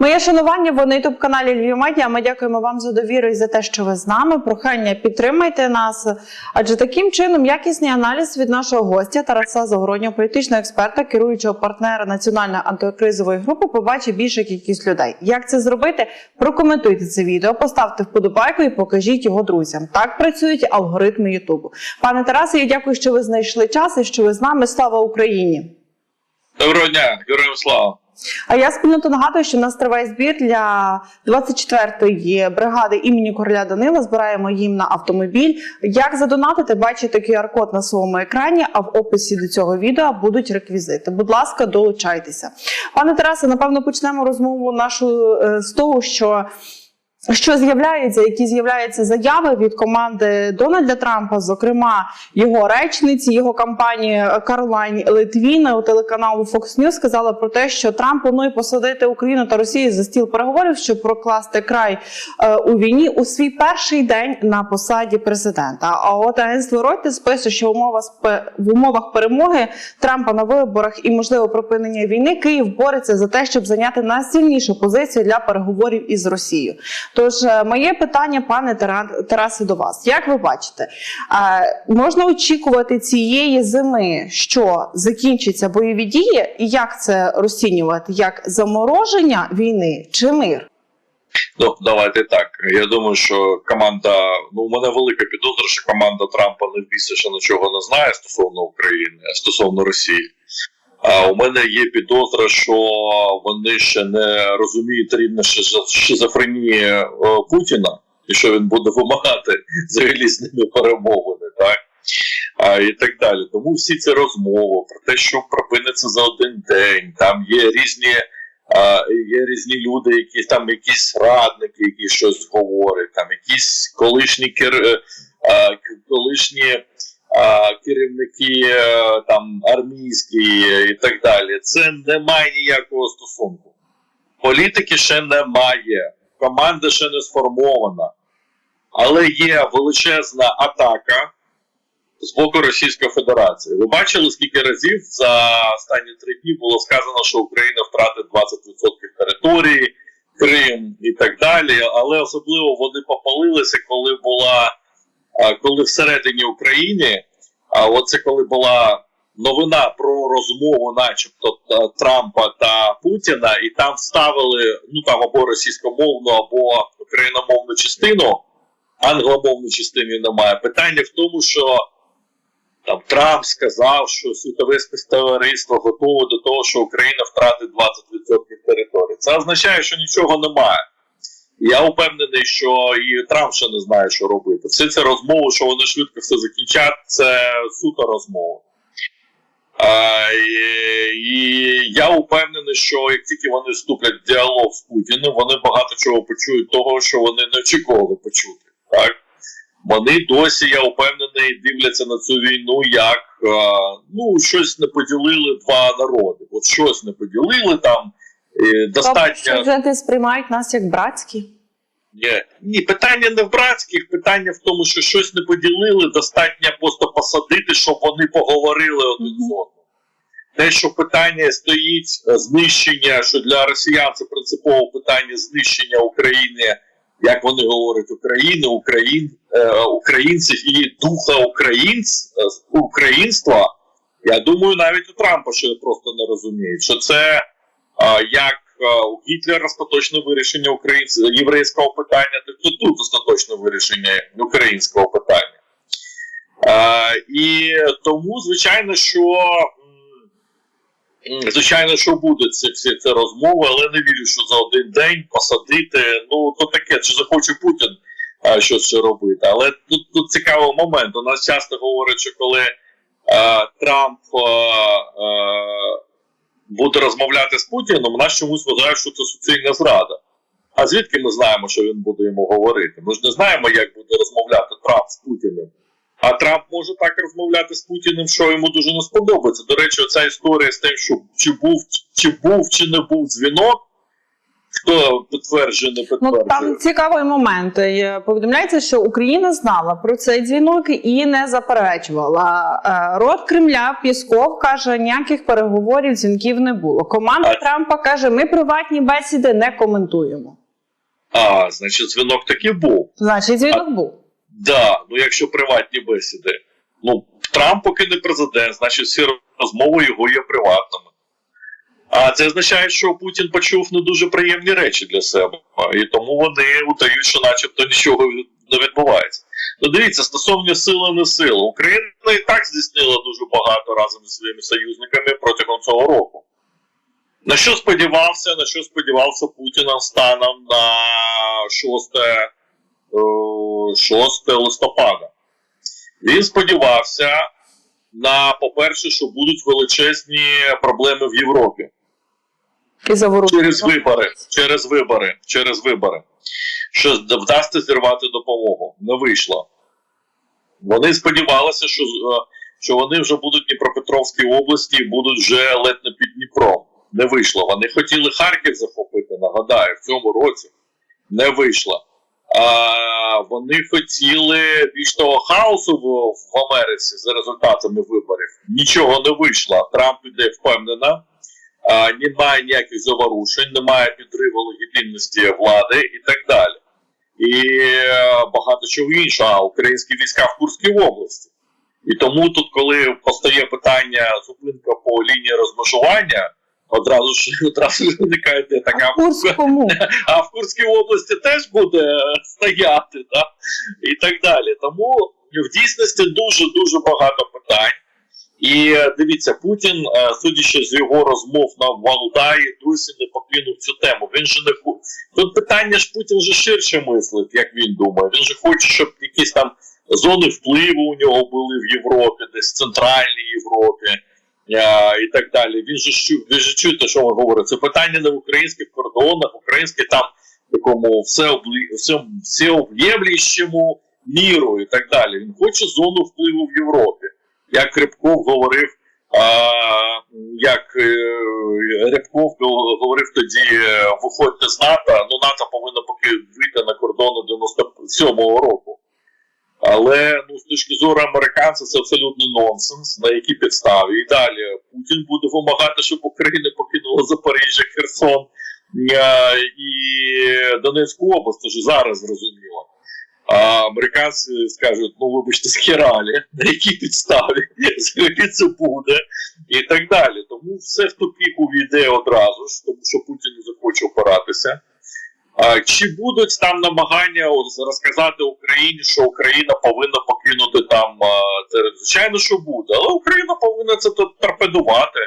Моє шанування ви на ютуб каналі Львів Медіа. Ми дякуємо вам за довіру і за те, що ви з нами. Прохання підтримайте нас. Адже таким чином якісний аналіз від нашого гостя Тараса Загороднього, політичного експерта, керуючого партнера національної антикризової групи, побачить більша кількість людей. Як це зробити? Прокоментуйте це відео, поставте вподобайку і покажіть його друзям. Так працюють алгоритми Ютубу. Пане Тарасе, я дякую, що ви знайшли час і що ви з нами. Слава Україні! Доброго дня, героям слава. А я спільноту нагадую, що в нас триває збір для 24-ї бригади імені короля Данила. Збираємо їм на автомобіль. Як задонатити, бачите QR-код на своєму екрані, а в описі до цього відео будуть реквізити. Будь ласка, долучайтеся. Пане Тарасе, напевно, почнемо розмову нашу е, з того, що. Що з'являється, які з'являються заяви від команди Дональда Трампа, зокрема його речниці, його кампанії Каролайн Литвіна у телеканалу Fox News сказала про те, що Трамп планує посадити Україну та Росію за стіл переговорів, щоб прокласти край е, у війні у свій перший день на посаді президента. А от агентство Reuters пише, що в умовах в умовах перемоги Трампа на виборах і можливо припинення війни Київ бореться за те, щоб зайняти найсильнішу позицію для переговорів із Росією. Тож е, моє питання, пане Тарасе, до вас. Як ви бачите, е, можна очікувати цієї зими, що закінчаться бойові дії, і як це розцінювати? Як замороження війни чи мир? Ну, давайте так. Я думаю, що команда, ну, у мене велика підозра, що команда Трампа не біса нічого не знає стосовно України, а стосовно Росії. У мене є підозра, що вони ще не розуміють шизо- шизофренії е, Путіна, і що він буде вимагати взагалі з ними перемовини, так? А, і так далі. Тому всі ці розмови про те, що припиниться за один день, там є різні є різні люди, які там якісь радники, які щось говорять, там якісь колишні кер... е, колишні керівники е, там армійські і так далі. Це не має ніякого стосунку. Політики ще немає, команда ще не сформована, але є величезна атака з боку Російської Федерації. Ви бачили, скільки разів за останні три дні було сказано, що Україна втратить 20% території, Крим і так далі. Але особливо вони попалилися, коли була коли всередині України, а оце коли була новина про розмову, начебто Трампа та Путіна, і там вставили ну там або російськомовну, або україномовну частину. Англомовної частини немає. Питання в тому, що там Трамп сказав, що світове спецтовариство готове до того, що Україна втратить 20% території. Це означає, що нічого немає. Я впевнений, що і Трамп ще не знає, що робити. Все це розмови, що вони швидко все закінчать, це суто розмова. А, і, і я впевнений, що як тільки вони вступлять в діалог з Путіним, вони багато чого почують того, що вони не очікували почути. Так? Вони досі, я впевнений, дивляться на цю війну як е, ну, щось не поділили два народи. От щось не поділили там. Достатньо. Тобто, не сприймають нас як братські. Ні, ні, питання не в братських, питання в тому, що щось не поділили, достатньо просто посадити, щоб вони поговорили один з одним. Те, що питання стоїть е, знищення, що для росіян це принципове питання знищення України, як вони говорять, України, Україн, е, українців і духа українць, е, українства. Я думаю, навіть у Трампа ще просто не розуміють, що це як е, у Гітлера остаточне вирішення українського єврейського питання, і тут остаточне вирішення українського питання. І тому, звичайно, що звичайно, що буде ці всі ці розмови, але не вірю, що за один день посадити. Ну, то таке, чи захоче Путін щось робити. Але тут, тут цікавий момент. У нас часто говорять, що коли е, Трамп е, буде розмовляти з Путіном, нас чомусь вважає, що це суцільна зрада. А звідки ми знаємо, що він буде йому говорити? Ми ж не знаємо, як буде розмовляти Трамп з Путіним. А Трамп може так розмовляти з Путіним, що йому дуже не сподобається. До речі, оця історія з тим, що чи був, чи був, чи не був дзвінок, Хто підтверджує, не Ну підтверджує. там цікавий момент. Е, Повідомляється, що Україна знала про цей дзвінок і не заперечувала. Е, Рот Кремля Пісков каже, ніяких переговорів, дзвінків не було. Команда А- Трампа каже, ми приватні бесіди не коментуємо. А, значить, дзвінок таки був. Значить, дзвінок був. Да, ну якщо приватні бесіди. Ну, Трамп поки не президент, значить всі розмови його є приватними. А це означає, що Путін почув не дуже приємні речі для себе. І тому вони удають, що начебто нічого не відбувається. Ну дивіться, стосовно сили не сили. Україна і так здійснила дуже багато разом зі своїми союзниками протягом цього року. На що сподівався, на що сподівався Путіна станом на 6 е, 6 листопада. Він сподівався на, по-перше, що будуть величезні проблеми в Європі І заворушення. через вибори, через вибори, через вибори. Що вдасться зірвати допомогу. Не вийшло. Вони сподівалися, що, е, що вони вже будуть в Дніпропетровській області і будуть вже ледь не під Дніпром. Не вийшло. Вони хотіли Харків захопити, нагадаю, в цьому році. Не вийшло. А, вони хотіли більш того хаосу в, Америці за результатами виборів. Нічого не вийшло. Трамп іде впевнено. Немає ніяких заворушень, немає підриву легітимності влади і так далі. І е, багато чого іншого. А українські війська в Курській області. І тому тут, коли постає питання зупинка по лінії розмежування, одразу ж одразу ж виникає така Курському. а в Курській області теж буде стояти, да? і так далі. Тому в дійсності дуже дуже багато питань. І е, дивіться, Путін, е, судячи з його розмов на Валдаї, досі не покинув цю тему. Він же не хо- тут питання ж Путін же ширше мислить, як він думає. Він же хоче, щоб якісь там зони впливу у нього були в Європі, десь в Центральній Європі е, і так далі. Він же ви ж чуєте, що він говорить. Це питання не в українських кордонах, українське там такому все... всеоб'ємлющому міру і так далі. Він хоче зону впливу в Європі. Як Рябков говорив, а, як е, Рябков говорив тоді, е, виходьте з НАТО, ну НАТО повинно поки вийти на кордони 97-го року. Але ну, з точки зору американців це абсолютний нонсенс, на якій підставі. І далі Путін буде вимагати, щоб Україна покинула Запоріжжя, Херсон е, і Донецьку область, це зараз зрозуміло. А американці скажуть, ну вибачте, схералі, на якій підставі взагалі це буде, і так далі. Тому все в тупік увійде одразу ж, тому що Путін не захоче опиратися. А, чи будуть там намагання розказати Україні, що Україна повинна покинути там це звичайно, що буде, але Україна повинна це тор- торпедувати.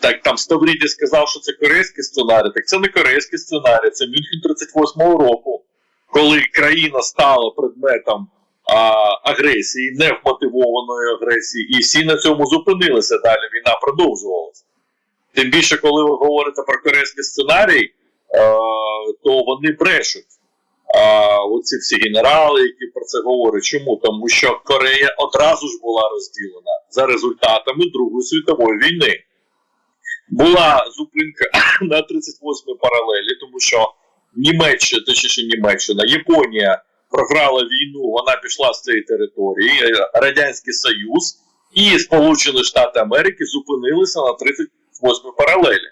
Так там Ставріді сказав, що це корейський сценарій. Так це не корейський сценарій, це Мюнхен 38-го року, коли країна стала предметом а, агресії, невмотивованої агресії, і всі на цьому зупинилися. Далі війна продовжувалася. Тим більше, коли ви говорите про корейський сценарій, е, то вони брешуть. А оці всі генерали, які про це говорять. Чому? Тому що Корея одразу ж була розділена за результатами Другої світової війни. Була зупинка на 38 паралелі, тому що Німеччина, точніше Німеччина, Японія програла війну, вона пішла з цієї території, е, Радянський Союз і Сполучені Штати Америки зупинилися на 38 паралелі.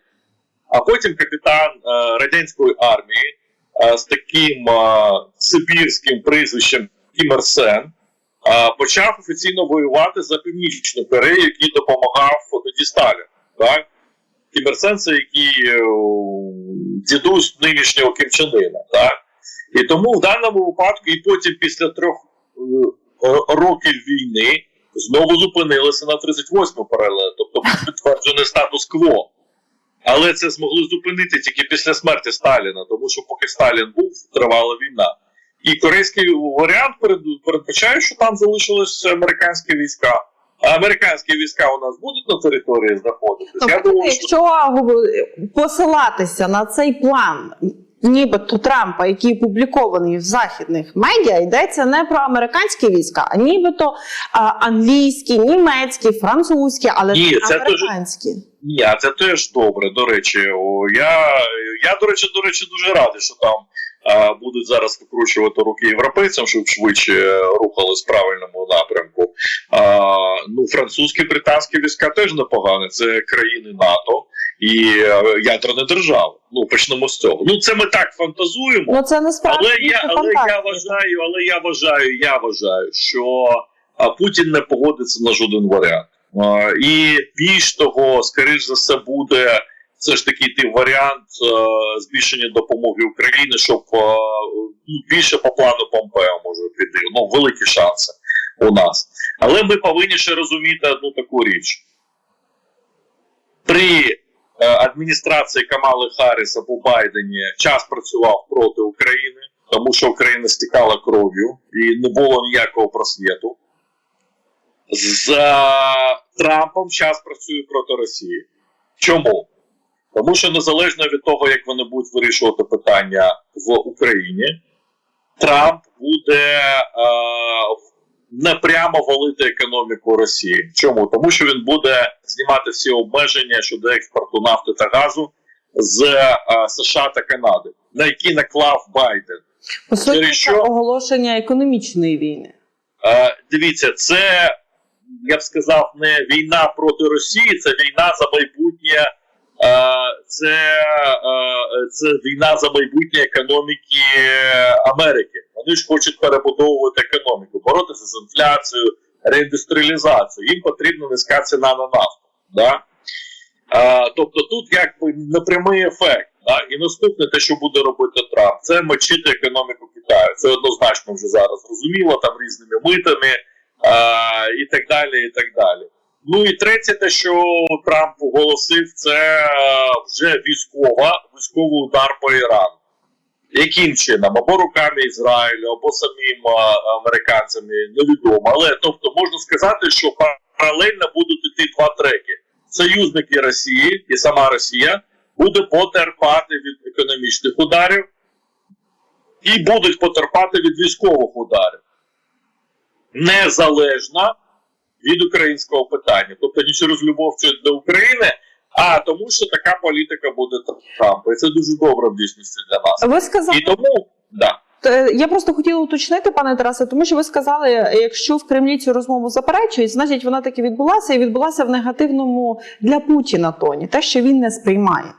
А потім капітан е, радянської армії е, з таким е, сибірським прізвищем Кім Ір Сен е, почав офіційно воювати за Північну Корею, який допомагав тоді Сталін. Так? Сен це який е, дідусь нинішнього Ына, так? І тому в даному випадку, і потім після трьох е, років війни знову зупинилися на 38-му паралелі, тобто підтверджений статус-кво. Але це змогли зупинити тільки після смерті Сталіна, тому що поки Сталін був, тривала війна. І корейський варіант передбачає, що там залишились американські війська. Американські війська у нас будуть на території знаходитись. Я Тобто, думаю, якщо говор- посилатися на цей план, нібито Трампа, який опублікований в західних медіа, йдеться не про американські війська, а нібито а, англійські, німецькі, французькі, але Ні, не це американські. Ні, це теж добре. До речі, я, я до речі, до речі, дуже радий, що там будуть зараз викручувати руки європейцям, щоб швидше рухались в правильному напрямку. А, ну, французькі, британські війська теж непогані. Це країни НАТО і е, ядерні держави. Ну почнемо з цього. Ну це ми так фантазуємо. Ну це насправді Але я, але я вважаю, але я вважаю, я вважаю, що Путін не погодиться на жоден варіант. А, і більш того, скоріш за все, буде все ж таки йти варіант а, збільшення допомоги Україні, щоб а, ну, більше по плану Помпео може піти. Ну, великі шанси у нас. Але ми повинні ще розуміти одну таку річ. При е, адміністрації Камали Харріса по Байдені час працював проти України, тому що Україна стікала кров'ю і не було ніякого просвіту. За Трампом час працює проти Росії. Чому? Тому що незалежно від того, як вони будуть вирішувати питання в Україні, Трамп буде е, не прямо валити економіку Росії. Чому? Тому що він буде знімати всі обмеження щодо експорту нафти та газу з е, США та Канади, на які наклав Байден. По суті, це що? оголошення економічної війни. Е, дивіться, це я б сказав не війна проти Росії, це війна за майбутнє. Це, це війна за майбутнє економіки Америки. Вони ж хочуть перебудовувати економіку, боротися з інфляцією, реіндустріалізацією. Їм потрібна низька ціна на нафту. Да? Тобто тут якби непрямий ефект. Да? І наступне, те, що буде робити Трамп, це мочити економіку Китаю. Це однозначно вже зараз зрозуміло, там різними митами е, і так далі. і так далі. Ну і третє, те, що Трамп оголосив, це е, вже військова, військовий удар по Ірану. Яким чином? Або руками Ізраїлю, або самим е, американцями, невідомо. Але тобто можна сказати, що паралельно будуть йти два треки: союзники Росії і сама Росія буде потерпати від економічних ударів і будуть потерпати від військових ударів. Незалежно від українського питання. Тобто не через любов до України, а тому, що така політика буде Трампа. І це дуже добре в дійсності для нас. Ви сказали, І тому, да. Е, Я просто хотіла уточнити, пане Тарасе, тому що ви сказали, якщо в Кремлі цю розмову заперечують, значить вона таки відбулася і відбулася в негативному для Путіна тоні, те, що він не сприймає.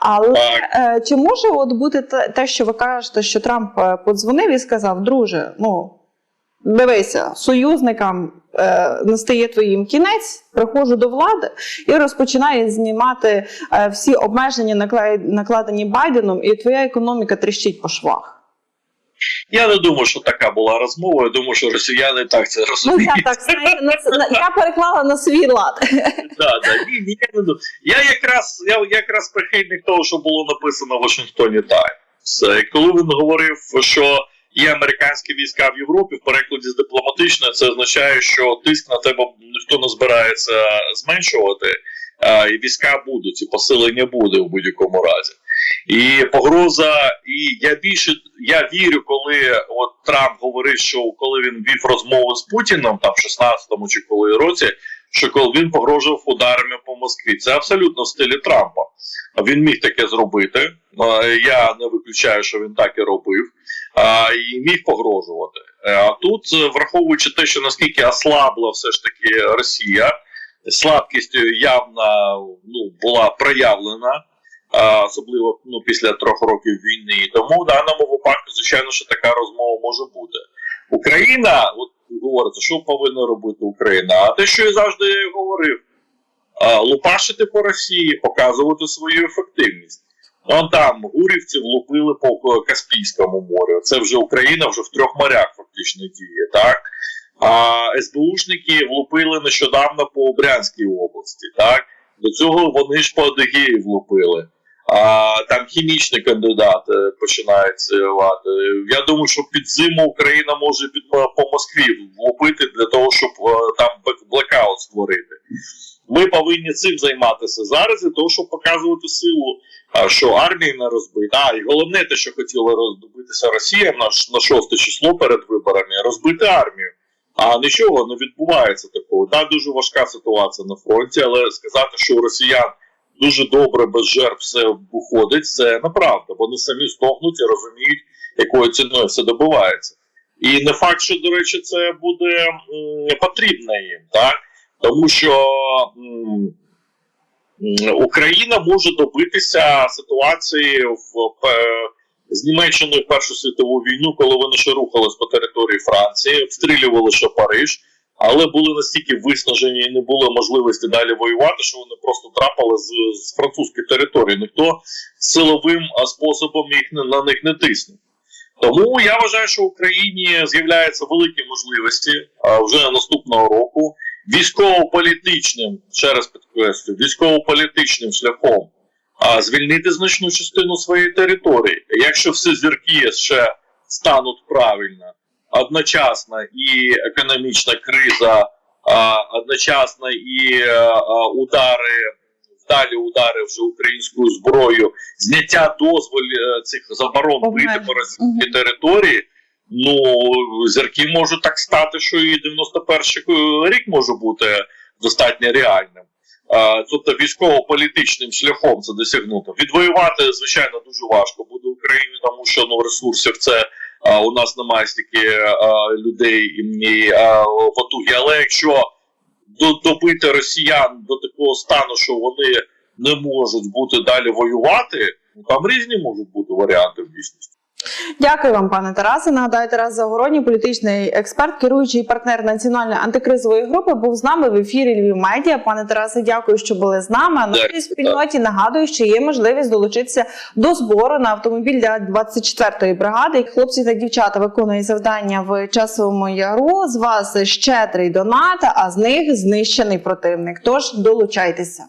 Але Так. е, чи може от бути те, що ви кажете, що Трамп е, подзвонив і сказав, друже, ну дивися, союзникам е, настає твоїм кінець, приходжу до влади і розпочинає знімати е, всі обмеження, накла- накладені Байденом, і твоя економіка тріщить по швах. Я не думаю, що така була розмова. Я думаю, що росіяни так це Ну, розуміють. я так на, я переклала на свій лад. Да, да. Ні, ні, я, не думаю. я якраз я якраз прихильник того, що було написано в Вашингтоні Таймс. І коли він говорив, що є американські війська в Європі, в перекладі з дипломатично, це означає, що тиск на тебе ніхто не збирається зменшувати, а, і війська будуть, і посилення буде в будь-якому разі. І погроза, і я більше я вірю, коли от Трамп говорить, що коли він вів розмову з Путіним, там в 16-му чи коли році, що коли він погрожував ударами по Москві. Це абсолютно в стилі Трампа. Він міг таке зробити. Я не виключаю, що він так і робив, і міг погрожувати. Е, А тут, е, враховуючи те, що наскільки ослабла все ж таки Росія, слабкість явно ну, була проявлена. Особливо ну, після трьох років війни, тому в даному випадку, звичайно, що така розмова може бути. Україна, от говориться, що повинна робити Україна? А те, що я завжди говорив, лупашити по Росії, показувати свою ефективність. Ну там гурівці влупили по Каспійському морю. Це вже Україна вже в трьох морях фактично діє, так? А СБУшники влупили нещодавно по Брянській області, так? До цього вони ж по Адигеї влупили. а, там хімічні кандидати починають воювати. Я думаю, що під зиму Україна може під по Москві влупити для того, щоб е, там блекаут створити. Ми повинні цим займатися зараз для того, щоб показувати силу, що армії не розбита. І головне, те, що хотіла роздобитися Росія на, на 6 число перед виборами, розбити армію. А нічого не відбувається такого. Та дуже важка ситуація на фронті, але сказати, що у росіян дуже добре без жертв все виходить, це неправда. Вони самі стогнуть і розуміють, якою ціною все добувається. І не факт, що, до речі, це буде м, потрібно їм, так? Тому що Україна може добитися ситуації в з Німеччиною Першу світову війну, коли вони ще рухались по території Франції, обстрілювали ще Париж, але були настільки виснажені і не було можливості далі воювати, що вони просто трапили з, з французької території. Ніхто силовим способом їх на них не тиснув. Тому я вважаю, що в Україні з'являються великі можливості вже наступного року військово-політичним, ще раз підкреслю, військово-політичним шляхом а, звільнити значну частину своєї території. Якщо всі зірки ще стануть правильно, одночасно і економічна криза, а, одночасно і а, удари, вдалі удари вже українською зброєю, зняття дозволів цих заборон вийти по російській території. Ну, зірки можуть так стати, що і 91 рік може бути достатньо реальним. Тобто військово-політичним шляхом це досягнуто. Відвоювати, звичайно, дуже важко буде Україні, тому що ну, ресурсів це е, у нас немає стільки е, людей і е, потуги. Але якщо добити росіян до такого стану, що вони не можуть бути далі воювати, ну там різні можуть бути варіанти в дійсності. Дякую вам, пане Тарасе. Нагадаю, Тарас Загородній, політичний експерт, керуючий партнер національної антикризової групи, був з нами в ефірі Львів Медіа. Пане Тарасе, дякую, що були з нами. А нашій спільноті нагадую, що є можливість долучитися до збору на автомобіль для 24-ї бригади. Хлопці та дівчата виконують завдання в часовому яру. З вас щедрий донат, а з них знищений противник. Тож долучайтеся.